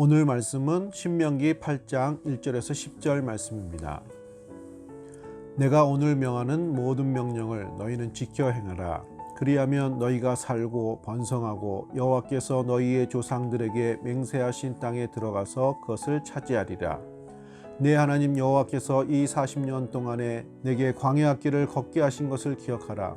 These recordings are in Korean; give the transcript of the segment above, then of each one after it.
오늘 말씀은 신명기 8장 1절에서 10절 말씀입니다. 내가 오늘 명하는 모든 명령을 너희는 지켜 행하라. 그리하면 너희가 살고 번성하고 여호와께서 너희의 조상들에게 맹세하신 땅에 들어가서 그것을 차지하리라. 내 하나님 여호와께서 이 40년 동안에 내게 광야 길을 걷게 하신 것을 기억하라.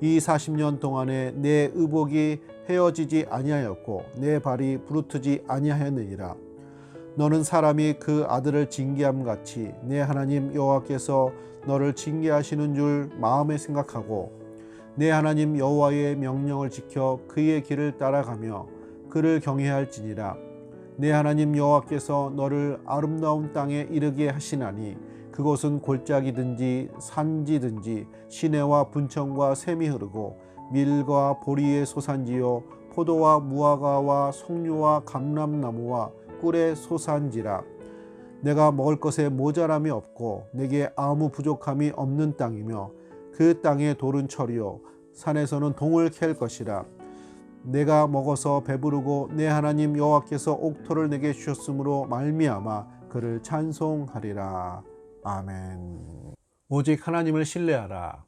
이 40년 동안에 내 의복이 헤어지지 아니하였고 내 발이 부르트지 아니하였느니라. 너는 사람이 그 아들을 징계함 같이 내 하나님 여호와께서 너를 징계하시는 줄 마음에 생각하고 내 하나님 여호와의 명령을 지켜 그의 길을 따라가며 그를 경외할지니라. 내 하나님 여호와께서 너를 아름다운 땅에 이르게 하시나니 그곳은 골짜기든지 산지든지 시내와 분청과 샘이 흐르고 밀과 보리의 소산지요 포도와 무화과와 석류와 감람나무와 꿀의 소산지라. 내가 먹을 것에 모자람이 없고 내게 아무 부족함이 없는 땅이며 그 땅의 돌은 철이요 산에서는 동을 캘 것이라. 내가 먹어서 배부르고 내 하나님 여호와께서 옥토를 내게 주셨으므로 말미암아 그를 찬송하리라 아멘. 오직 하나님을 신뢰하라.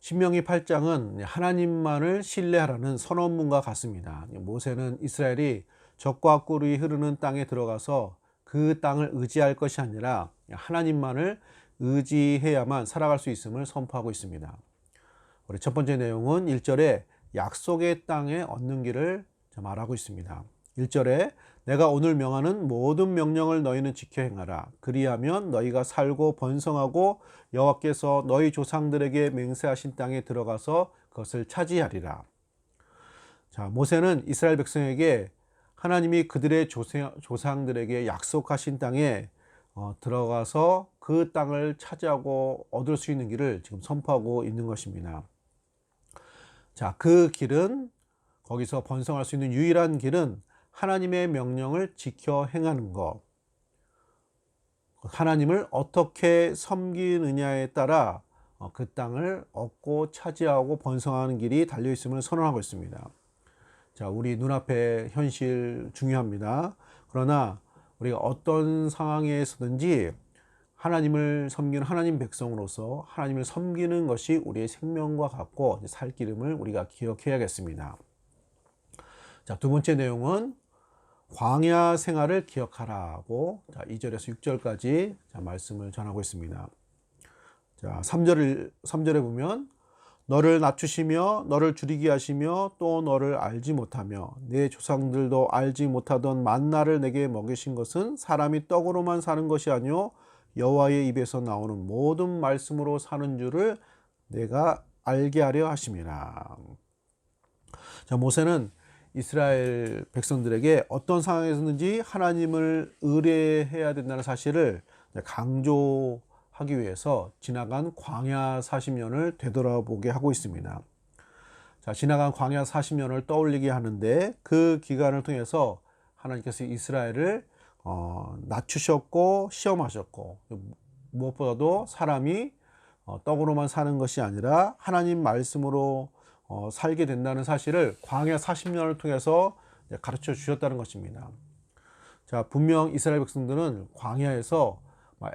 신명기 8장은 하나님만을 신뢰하라는 선언문과 같습니다. 모세는 이스라엘이 적과 꿀이 흐르는 땅에 들어가서 그 땅을 의지할 것이 아니라 하나님만을 의지해야만 살아갈 수 있음을 선포하고 있습니다. 우리 첫 번째 내용은 1절에 약속의 땅에 얻는 길을 말하고 있습니다. 1절에 내가 오늘 명하는 모든 명령을 너희는 지켜 행하라. 그리하면 너희가 살고 번성하고 여호와께서 너희 조상들에게 맹세하신 땅에 들어가서 그것을 차지하리라. 자, 모세는 이스라엘 백성에게 하나님이 그들의 조상들에게 약속하신 땅에 어, 들어가서 그 땅을 차지하고 얻을 수 있는 길을 지금 선포하고 있는 것입니다. 자, 그 길은 거기서 번성할 수 있는 유일한 길은 하나님의 명령을 지켜 행하는 것. 하나님을 어떻게 섬기느냐에 따라 어, 그 땅을 얻고 차지하고 번성하는 길이 달려 있음을 선언하고 있습니다. 자, 우리 눈앞의 현실 중요합니다. 그러나 우리가 어떤 상황에서든지 하나님을 섬기는 하나님 백성으로서 하나님을 섬기는 것이 우리의 생명과 같고 살 기름을 우리가 기억해야겠습니다. 자, 두 번째 내용은 광야 생활을 기억하라고 자, 2절에서 6절까지 자, 말씀을 전하고 있습니다. 자, 3절 3절에 보면 너를 낮추시며 너를 줄이게 하시며 또 너를 알지 못하며 내 조상들도 알지 못하던 만나를 내게 먹이신 것은 사람이 떡으로만 사는 것이 아니요 여호와의 입에서 나오는 모든 말씀으로 사는 줄을 내가 알게 하려 하심이라. 자, 모세는 이스라엘 백성들에게 어떤 상황에서든지 하나님을 의뢰해야 된다는 사실을 강조하기 위해서 지나간 광야 40년을 되돌아보게 하고 있습니다. 자, 지나간 광야 40년을 떠올리게 하는데 그 기간을 통해서 하나님께서 이스라엘을 어, 낮추셨고 시험하셨고 무엇보다도 사람이 어, 떡으로만 사는 것이 아니라 하나님 말씀으로 어, 살게 된다는 사실을 광야 40년을 통해서 가르쳐 주셨다는 것입니다. 자, 분명 이스라엘 백성들은 광야에서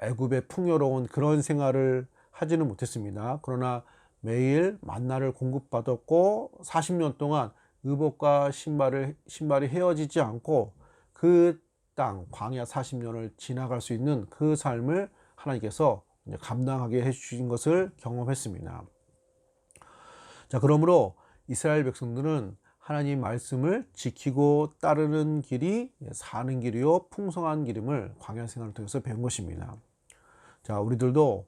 애굽의 풍요로운 그런 생활을 하지는 못했습니다. 그러나 매일 만나를 공급받았고 40년 동안 의복과 신발을 신발이 헤어지지 않고 그 땅 광야 40년을 지나갈 수 있는 그 삶을 하나님께서 감당하게 해 주신 것을 경험했습니다. 자, 그러므로 이스라엘 백성들은 하나님 말씀을 지키고 따르는 길이 사는 길이요 풍성한 기름을 광야 생활을 통해서 배운 것입니다. 자, 우리들도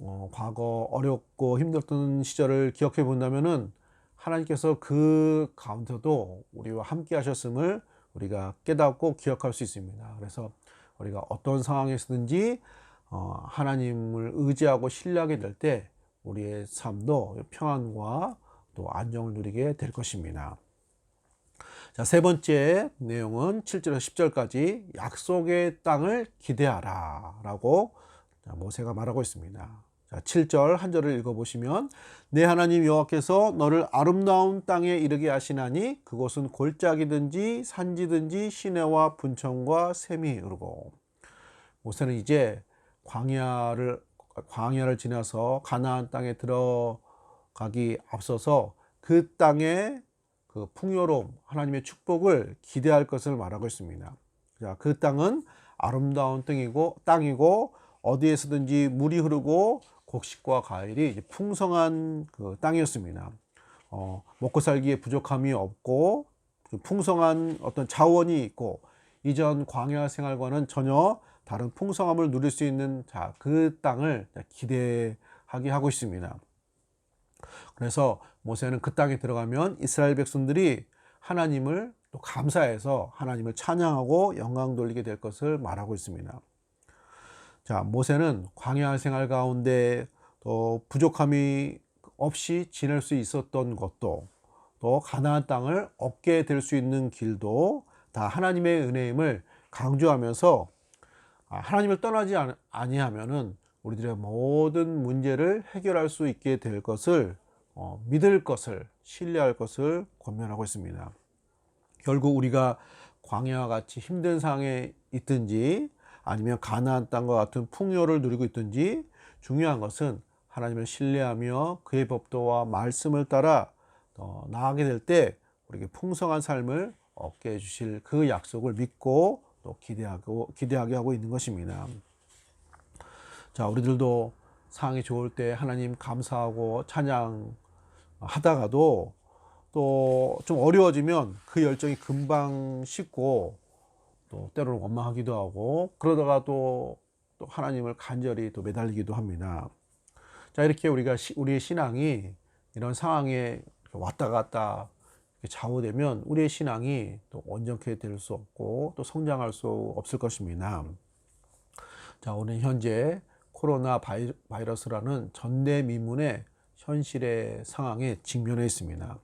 어, 과거 어렵고 힘들었던 시절을 기억해 본다면은 하나님께서 그 가운데도 우리와 함께 하셨음을 우리가 깨닫고 기억할 수 있습니다. 그래서 우리가 어떤 상황에서든지 어, 하나님을 의지하고 신뢰하게 될 때 우리의 삶도 평안과 또 안정을 누리게 될 것입니다. 자, 세 번째 내용은 7절에서 10절까지 약속의 땅을 기대하라 라고 모세가 말하고 있습니다. 자, 7절 한 절을 읽어보시면 내 하나님 여호와께서 너를 아름다운 땅에 이르게 하시나니 그곳은 골짜기든지 산지든지 시내와 분청과 샘이 흐르고 모세는 이제 광야를 광야를 지나서 가나안 땅에 들어가기 앞서서 그 땅의 그 풍요로움, 하나님의 축복을 기대할 것을 말하고 있습니다. 자, 그 땅은 아름다운 땅이고 땅이고 어디에서든지 물이 흐르고 곡식과 과일이 풍성한 그 땅이었습니다. 어, 먹고 살기에 부족함이 없고 그 풍성한 어떤 자원이 있고 이전 광야 생활과는 전혀 다른 풍성함을 누릴 수 있는 자, 그 땅을 기대하게 하고 있습니다. 그래서 모세는 그 땅에 들어가면 이스라엘 백성들이 하나님을 또 감사해서 하나님을 찬양하고 영광 돌리게 될 것을 말하고 있습니다. 자, 모세는 광야 생활 가운데 또 부족함이 없이 지낼 수 있었던 것도 또 가나안 땅을 얻게 될 수 있는 길도 다 하나님의 은혜임을 강조하면서 아, 하나님을 떠나지 아니하면은 우리들의 모든 문제를 해결할 수 있게 될 것을 어, 믿을 것을 신뢰할 것을 권면하고 있습니다. 결국 우리가 광야와 같이 힘든 상황에 있든지 아니면 가나안 땅과 같은 풍요를 누리고 있든지 중요한 것은 하나님을 신뢰하며 그의 법도와 말씀을 따라 어, 나아가게 될 때 우리에게 풍성한 삶을 얻게 해 주실 그 약속을 믿고 또 기대하고 기대하게 하고 있는 것입니다. 자, 우리들도 상황이 좋을 때 하나님 감사하고 찬양 하다가도 또 좀 어려워지면 그 열정이 금방 식고 또 때로는 원망하기도 하고 그러다가 또, 또 하나님을 간절히 또 매달리기도 합니다. 자, 이렇게 우리가 시, 우리의 신앙이 이런 상황에 왔다 갔다 좌우되면 우리의 신앙이 또 온전케 될 수 없고 또 성장할 수 없을 것입니다. 자, 오늘 현재 코로나 바이러스라는 전대미문의 현실의 상황에 직면해 있습니다.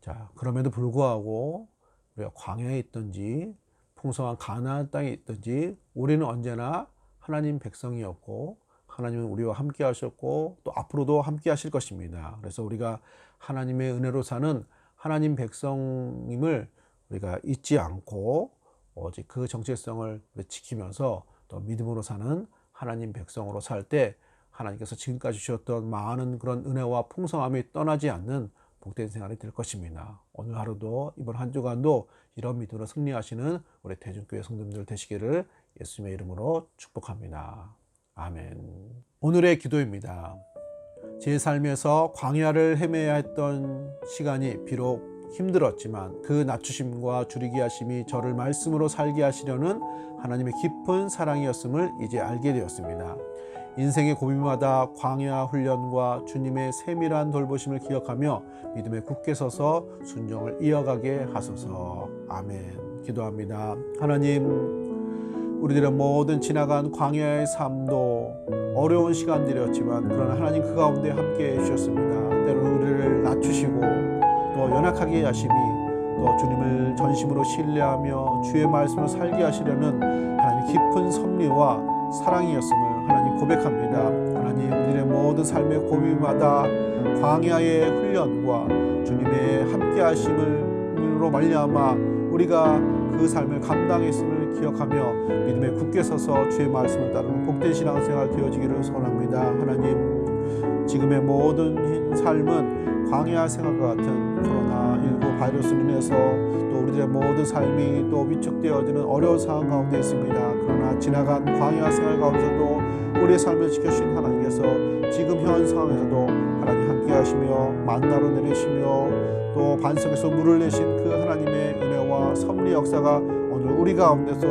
자, 그럼에도 불구하고 우리가 광야에 있든지 풍성한 가나안 땅에 있든지 우리는 언제나 하나님 백성이었고 하나님은 우리와 함께 하셨고 또 앞으로도 함께 하실 것입니다. 그래서 우리가 하나님의 은혜로 사는 하나님 백성임을 우리가 잊지 않고 오직 그 정체성을 지키면서 또 믿음으로 사는 하나님 백성으로 살 때 하나님께서 지금까지 주셨던 많은 그런 은혜와 풍성함이 떠나지 않는 복된 생활이 될 것입니다. 오늘 하루도 이번 한 주간도 이런 믿음으로 승리하시는 우리 대중교회 성도님들 되시기를 예수님의 이름으로 축복합니다. 아멘. 오늘의 기도입니다. 제 삶에서 광야를 헤매야 했던 시간이 비록 힘들었지만 그 낮추심과 줄이게 하심이 저를 말씀으로 살게 하시려는 하나님의 깊은 사랑이었음을 이제 알게 되었습니다. 인생의 고민마다 광야 훈련과 주님의 세밀한 돌보심을 기억하며 믿음에 굳게 서서 순종을 이어가게 하소서. 아멘. 기도합니다. 하나님, 우리들의 모든 지나간 광야의 삶도 어려운 시간들이었지만 그러나 하나님 그 가운데 함께 해주셨습니다. 때로는 우리를 낮추시고 또 연약하게 하심이 또 주님을 전심으로 신뢰하며 주의 말씀을 살게 하시려는 하나님 깊은 섭리와 사랑이었음을 하나님 고백합니다. 하나님 우리의 모든 삶의 고민마다 광야의 훈련과 주님의 함께 하심으로 말미암아 우리가 그 삶을 감당했음을 기억하며 믿음에 굳게 서서 주의 말씀을 따르는 복된 신앙생활 되어지기를 소원합니다. 하나님 지금의 모든 삶은 광야 생활과 같은 코로나19 바이러스로 인해서 또 우리들의 모든 삶이 또 위축되어지는 어려운 상황 가운데 있습니다. 그러나 지나간 광야 생활 가운데서도 우리의 삶을 지켜주신 하나님께서 지금 현 상황에서도 하나님 함께 하시며 만나로 내리시며 또 반석에서 물을 내신 그 하나님의 은혜와 섭리 역사가 오늘 우리 가운데서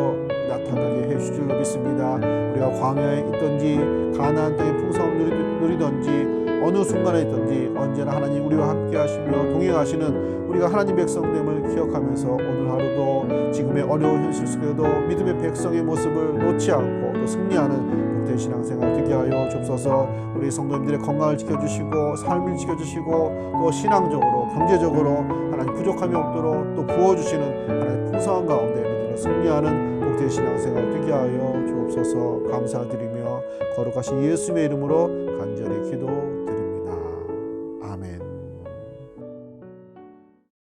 나타나게 해주실 줄 믿습니다. 우리가 광야에 있든지 가나안 땅의 풍성을 누리든지 어느 순간에 있든지 언제나 하나님 우리와 함께 하시며 동행하시는 우리가 하나님 백성됨을 기억하면서 오늘 하루도 지금의 어려운 현실 속에도 믿음의 백성의 모습을 놓지 않고 또 승리하는 복된 신앙생활 되게 하여 주옵소서 우리 성도님들의 건강을 지켜주시고 삶을 지켜주시고 또 신앙적으로 경제적으로 하나님 부족함이 없도록 또 부어주시는 하나님 풍성한 가운데 믿음으로 승리하는 복된 신앙생활 되게 하여 주옵소서 감사드리며 거룩하신 예수님의 이름으로 간절히 기도드립니다.